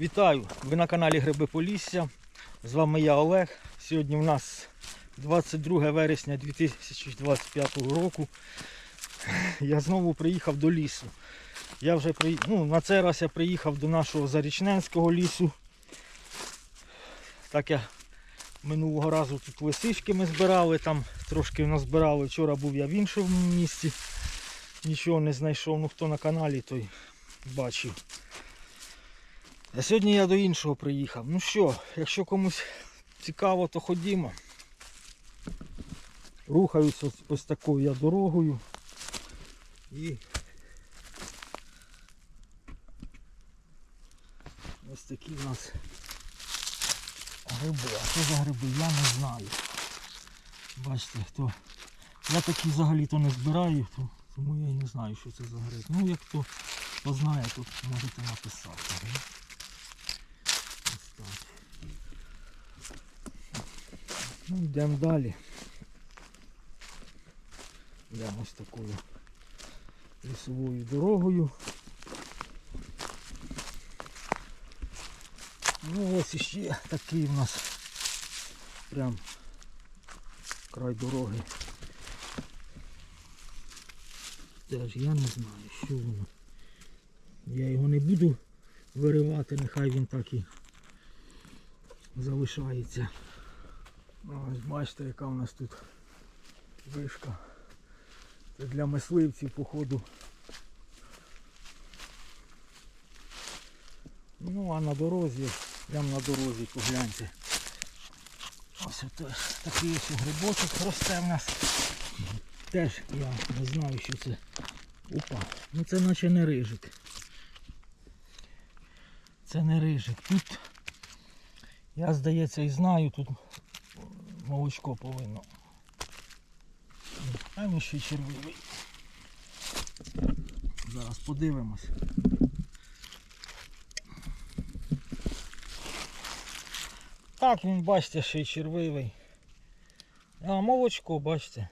Вітаю! Ви на каналі Гриби Полісся. З вами я Олег. Сьогодні у нас 22 вересня 2025 року. Я знову приїхав до лісу. Я вже при... ну, на цей раз я приїхав до нашого Зарічненського лісу. Так я минулого разу тут лисички ми збирали, там трошки назбирали. Вчора був я в іншому місці. Нічого не знайшов. Ну хто на каналі, той бачив. А сьогодні я до іншого приїхав. Ну що, якщо комусь цікаво, то ходімо. Рухаюсь ось, ось такою я дорогою. І ось такі в нас гриби. А що за гриби? Я не знаю. Бачите, хто. Я такі взагалі-то не збираю, то, тому я і не знаю, що це за гриб. Ну, як хто познає, то можете написати. да? Ось так. Ну, йдемо далі. Йдемо ось такою лісовою дорогою. Ну ось іще такий в нас прям край дороги. Теж я не знаю, що воно. Я його не буду виривати, нехай він так і залишається. Ну, Ось бачите, яка у нас тут вишка. Це для мисливців, походу. Ну а на дорозі, прямо на дорозі погляньте. Ось ото, такий ось грибочок росте в нас. Теж я не знаю, що це. Опа, ну це наче не рижик. Це не рижик. Тут я здається і знаю, тут молочко повинно. А він ще червивий. Зараз подивимось. Так, він бачите, ще й червивий. А, молочко, бачите.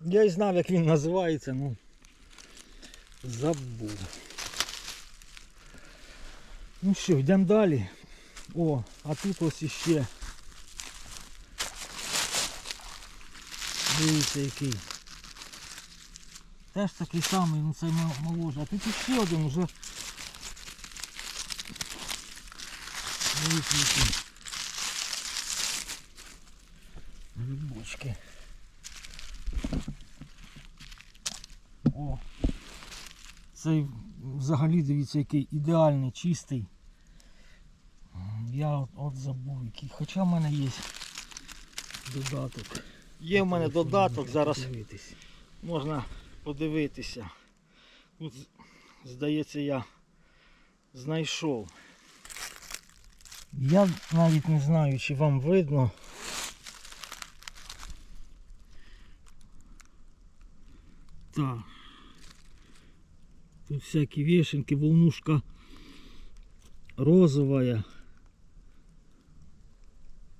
Я і знав, як він називається, ну забув. Ну що, йдемо далі. О, а тут ось іще. Дивіться який. Теж такий самий, ну це моложе. А тут іще один вже. Дивіться які. Грибочки. О. Цей взагалі дивіться який ідеальний, чистий. Я от, от забув який. Хоча в мене є додаток. Є в мене додаток, зараз можна подивитися. Тут, здається, я знайшов. Я навіть не знаю, чи вам видно. Так. Тут всякі вешенки, волнушка розовая.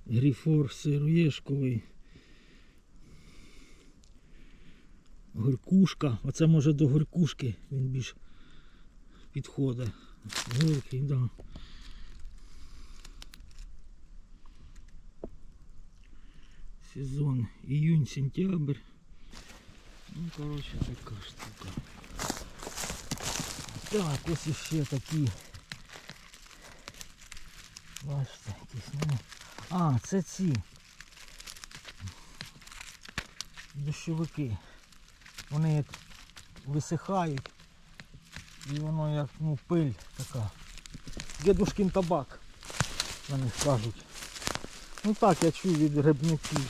Грифор сироєшковий. Горькушка. Оце може до горькушки він більш підходить. Горький, да. Сезон июнь-сентябрь. Ну, короче, така штука. Так, ось іще такі. Бачите, якісь, ну. А, це ці. Дощовики. Вони як висихають. І воно як ну, пиль така. Дедушкин табак. На них кажуть. Ну так я чую від грибників.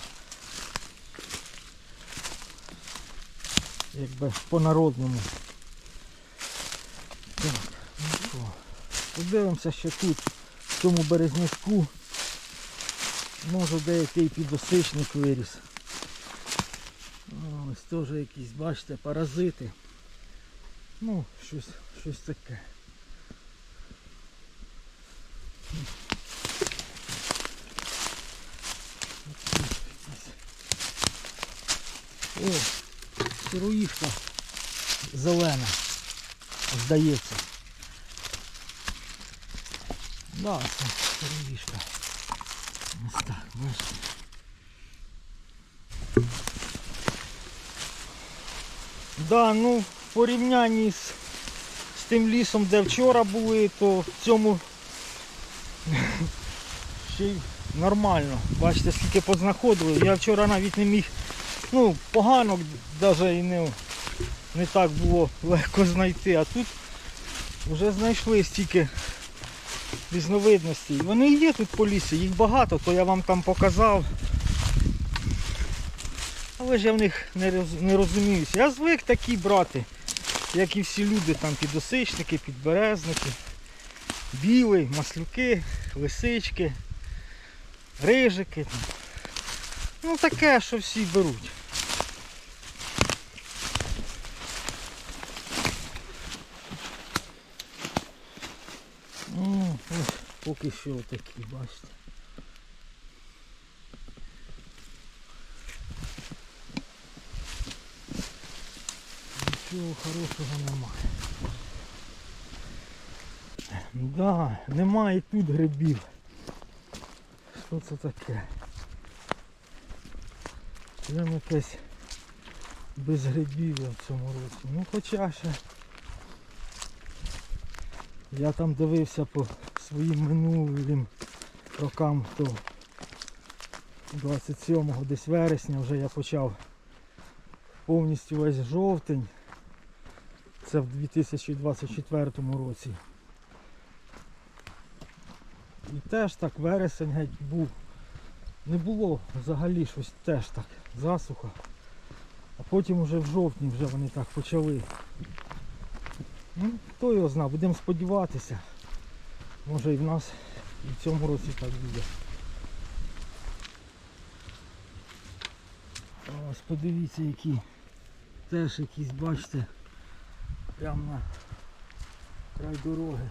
Якби по-народному. Так, ну що. Подивимося ще тут, в цьому березнячку. Може деякий підосичник виріс. Теж якісь, бачите, паразити. Ну, щось, щось таке. О, сироїшка зелена, здається. Да, це перевішка. Ось так, бачите. Да, ну в порівнянні з, з тим лісом, де вчора були, то в цьому ще й нормально. Бачите, скільки познаходили. Я вчора навіть не міг, ну, погано навіть і не, не так було легко знайти, а тут вже знайшли стільки різновидностей. Вони є тут по лісі, їх багато, то я вам там показав. Але ж я в них не, роз- не розуміюся. Я звик такі брати, як і всі люди, там підосичники, підберезники, білий, маслюки, лисички, рижики. там. Ну таке, що всі беруть. Поки що такі, бачите. Нічого хорошого немає. Да, немає тут грибів. Що це таке? Прям якесь без грибів в цьому році. Ну хоча ще я там дивився по своїм минулим рокам, то 27-го десь вересня вже я почав повністю весь жовтень. Це в 2024 році. І теж так вересень геть був. Не було взагалі щось теж так засуха. А потім вже в жовтні вже вони так почали. Ну, хто його знає, будемо сподіватися. Може і в нас і в цьому році так буде. Ось подивіться які теж якісь, бачите, прямо на край дороги.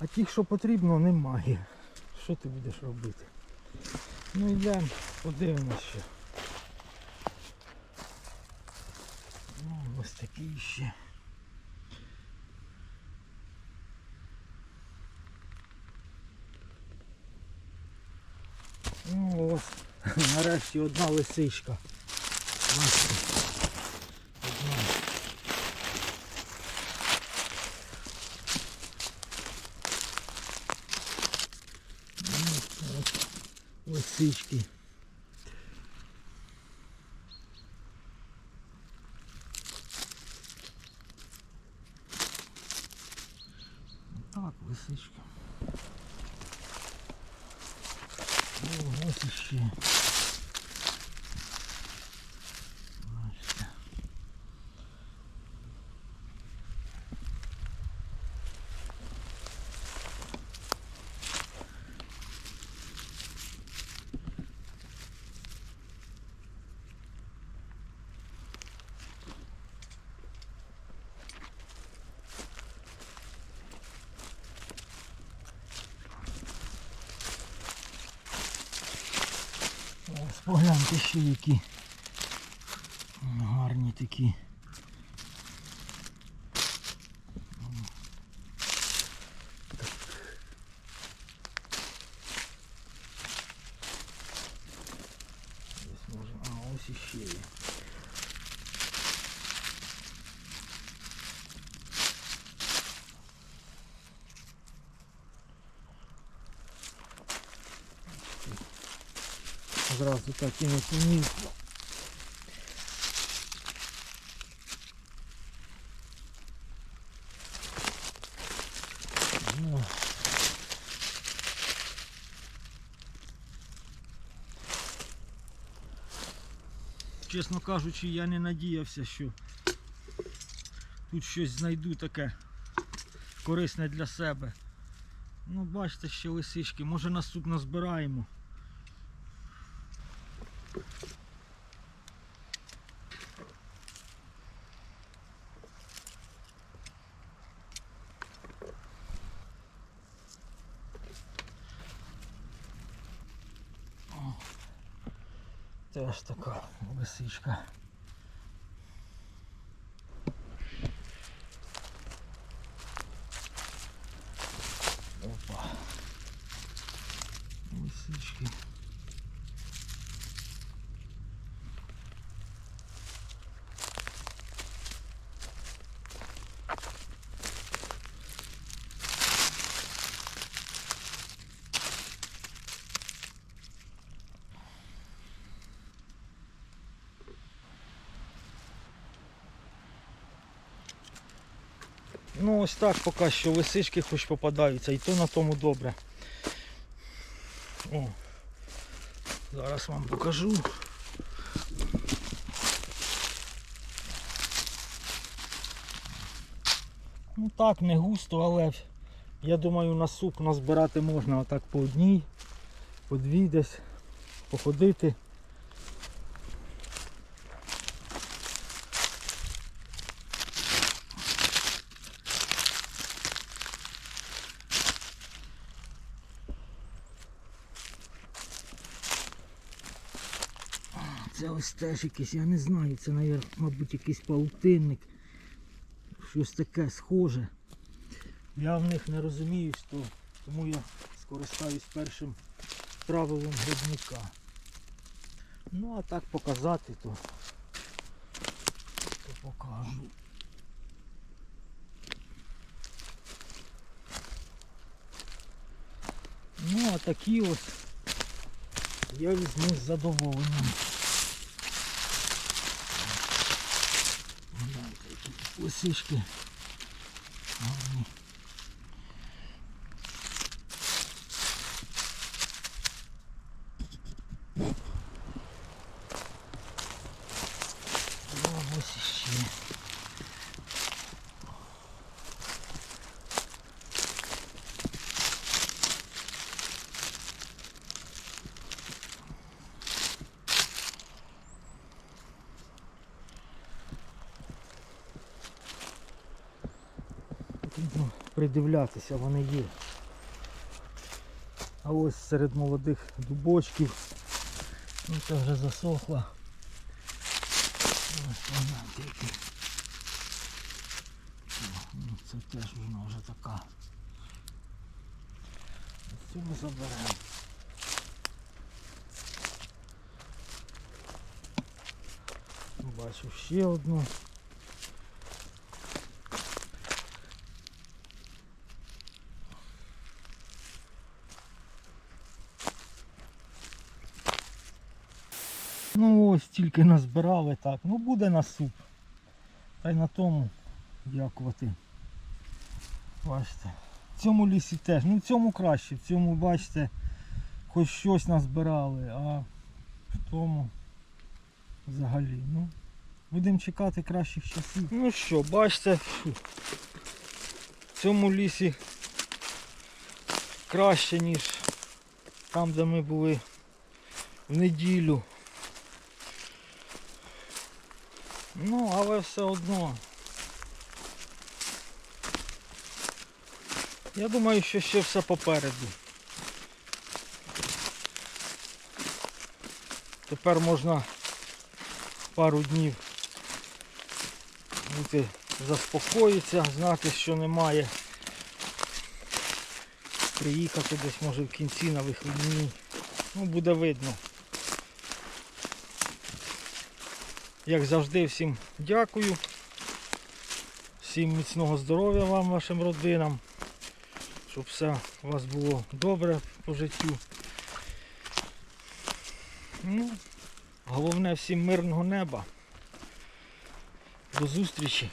А тих, що потрібно, немає. Що ти будеш робити? Ну йдемо, подивимось ще. Ну, ось такий ще. Ось, нарешті одна лисичка. Бачите? Одна. Лисички. Так, лисичка. О, іще. Погляньте ще які гарні такі. Ось можем... а ось іще є. Зразу так і не помітно. Ну. Чесно кажучи, я не надіявся, що тут щось знайду таке корисне для себе. Ну, бачите, ще лисички, може наступно збираємо. Теж така лисичка. Опа. Лисички. Ну ось так поки що лисички хоч попадаються, і то на тому добре. О, зараз вам покажу. Ну так, не густо, але я думаю на суп назбирати можна отак по одній, по дві десь походити. Це ось теж якийсь, я не знаю, це, мабуть, якийсь паутинник. Щось таке схоже. Я в них не розуміюсь, то, тому я скористаюсь першим правилом грибника. Ну а так показати, то, то покажу. Ну а такі ось я візьму з задоволенням. Гляньте, які лисички. гарні. О, ось іще. Потрібно придивлятися, вони є. А ось серед молодих дубочків. Ну це вже засохла. Ось вона тільки. Ну, це теж вона вже така. Цю ми заберемо. Бачу ще одну. Ну ось тільки назбирали так. Ну буде на суп. Та й на тому дякувати. Бачите. В цьому лісі теж. Ну в цьому краще. В цьому, бачите, хоч щось назбирали, а в тому взагалі. Ну, будемо чекати кращих часів. Ну що, бачите, в цьому лісі краще, ніж там, де ми були в неділю. Ну, але все одно. Я думаю, що ще все попереду. Тепер можна пару днів бути заспокоїтися, знати, що немає. Приїхати десь може в кінці на вихідні. Ну, буде видно. Як завжди, всім дякую. Всім міцного здоров'я вам, вашим родинам. Щоб все у вас було добре по життю. Ну, головне всім мирного неба. До зустрічі.